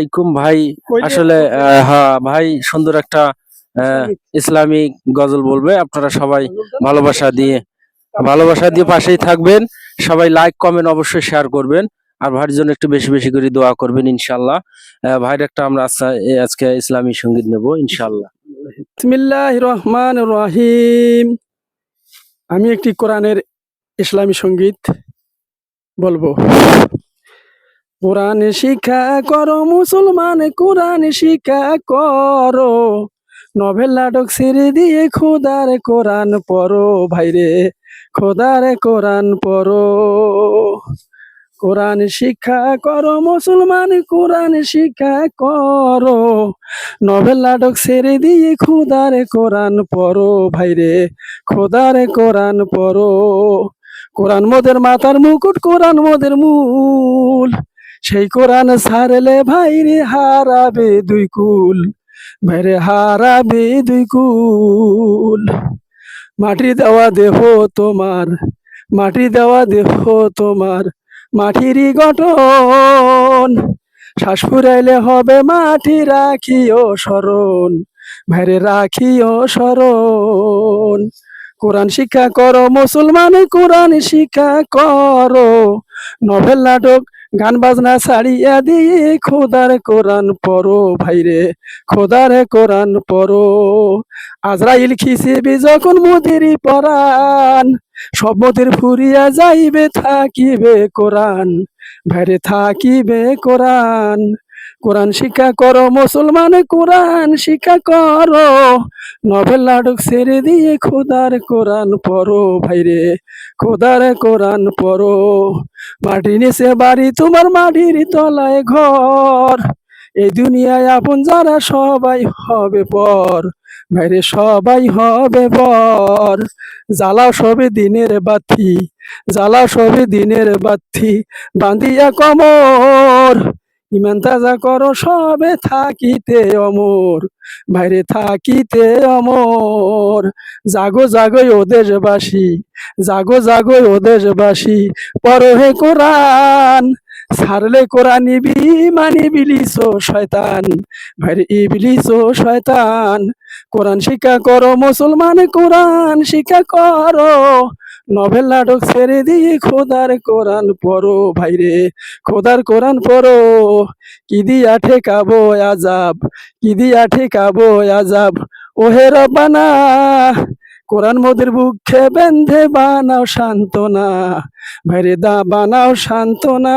আলাইকুম ভাই। আসলে হ্যাঁ ভাই? সুন্দর একটা ইসলামিক। গজল বলবে। আপনারা সবাই ভালোবাসা দিয়ে ভালোবাসা দিয়ে পাশেই থাকবেন। সবাই লাইক কমেন্ট অবশ্যই শেয়ার করবেন। আর ভাইয়ের জন্য একটু বেশি বেশি করে দোয়া করবেন ইনশাল্লাহ ভাইয়ের একটা আমরা আজকে- ইসলামী সংগীত নেব ইনশাল্লাহ রহমান রহিম আমি একটি কোরআনের ইসলামী সংগীত বলব। কোরআন শিক্ষা করো, মুসলমান কোরআন শিক্ষা করো। নভেল নাটক ছেড়ে দিয়ে খোদার কোরআন পড়ো, ভাইরে, খোদার কোরআন পড়ো। কোরআন শিক্ষা করো, মুসলমান কোরআন শিক্ষা করো। নভেল নাটক ছেড়ে দিয়ে খোদার কোরআন পড়ো, ভাইরে, খোদার কোরআন পড়ো। কোরআন মোদের মাথার মুকুট, কোরআন মোদের মূল। সেই কোরআন ছাড়লে ভাইরে হারাবে দুই কুল ভাইরে হারাবে দুই কুল। মাটি দেওয়া দেহ তোমার, মাটি দেওয়া দেহ তোমার মাটিরই গঠন। শ্বাস ফুরাইলে হবে মাটি, রাখিও স্মরণ ভাইরে রাখিও স্মরণ। কোরআন শিক্ষা করো, মুসলমান কোরআন শিক্ষা করো, নভেল নাটক গান বাজনা ছাড়িয়া দিয়ে খোদার কোরআন পড়ো ভাইরে, খোদার কোরআন পড়ো। আজরাইল খিসিবি যখন মুদিরি পরাণ, সব মতির ফুরিয়া যাইবে, থাকিবে কোরআন, ভাইরে থাকিবে কোরআন। কোরআন শিক্ষা করো, মুসলমান কোরআন শিক্ষা করো। নভেল নাটক ছেড়ে দিয়ে খোদার কোরআন পড়ো ভাইরে, খোদার কোরআন পড়ো। মাটি নিচে বাড়ি, তোমার মাটির তলায় ঘর। এই দুনিয়ায় আপন যারা সবাই হবে পর, ভাইরে সবাই হবে পর। জ্বালা সবে দিনের বাতি, জ্বালা সবে দিনের বাতি, বান্ধিয়া কমর। ইমান তাজা করো, সবে থাকিতে অমর। বাইরে থাকিতে অমর। জাগো জাগো ও দেশবাসী, জাগো জাগো ও দেশবাসী, পরহে কোরআন ছাড়লে কোরআন ইবি মানি বিলিস শয়তান। ভাইরে, ইবলিস শয়তান, কোরআন শিক্ষা করো, মুসলমান কোরআন শিক্ষা করো। নভেল নাটক ছেড়ে দিয়ে খোদার কোরআন পড়ো ভাইরে, খোদার কোরআন পড়ো। কি দিয়া ঠেকাবো আজাব কি দিয়া ঠেকাবো আজাব ওহে রবানা কোরআন মোদের বুকে বেঁধে বানাও সান্ত্বনা। ভাইরে, দা বানাও সান্ত্বনা।